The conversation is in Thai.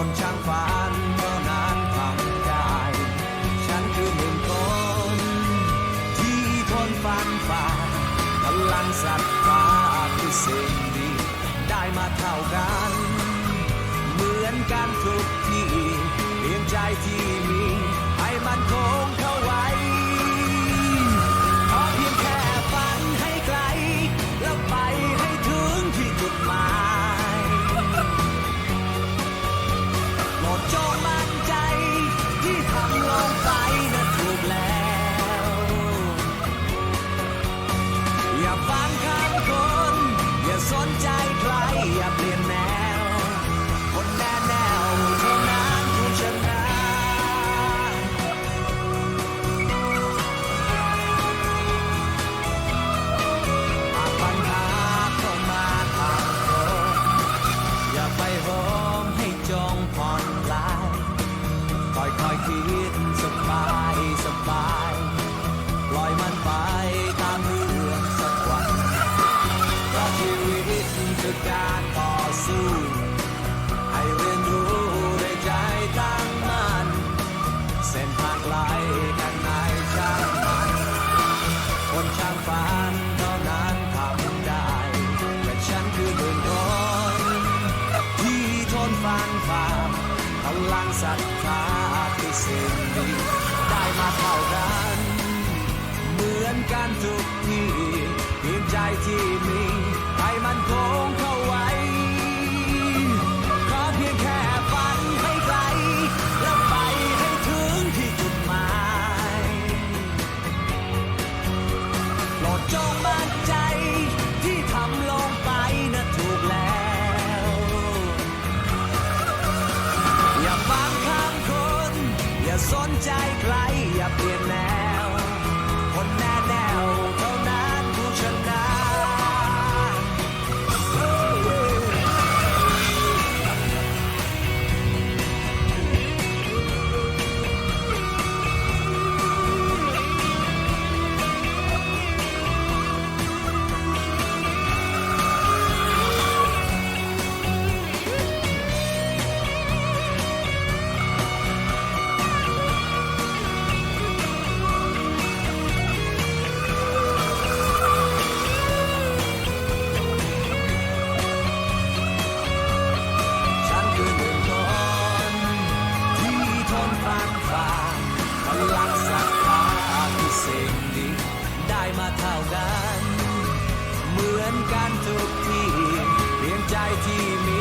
คนช่างฝันเพรานานฟังใจ ฉันคือหนึ่งคน ที่ทนฟันฝ่าพลังศรัทธาคือสิ่งดีได้มาเท่ากัน เหมือนกันทุกที่เพียงใจที่มีให้มันคง ศรัทธาคือสิ่งดีได้มาเท่ากัน เหมือนกันทุกทีภูมิใจที่มีให้มันคงเข้าไว้ ขอเพียงแค่ฝันให้ไกล แล้วไปให้ถึงที่จุดหมายโปรดจงือนกันทุกทีเปลี่ยนใจที่มี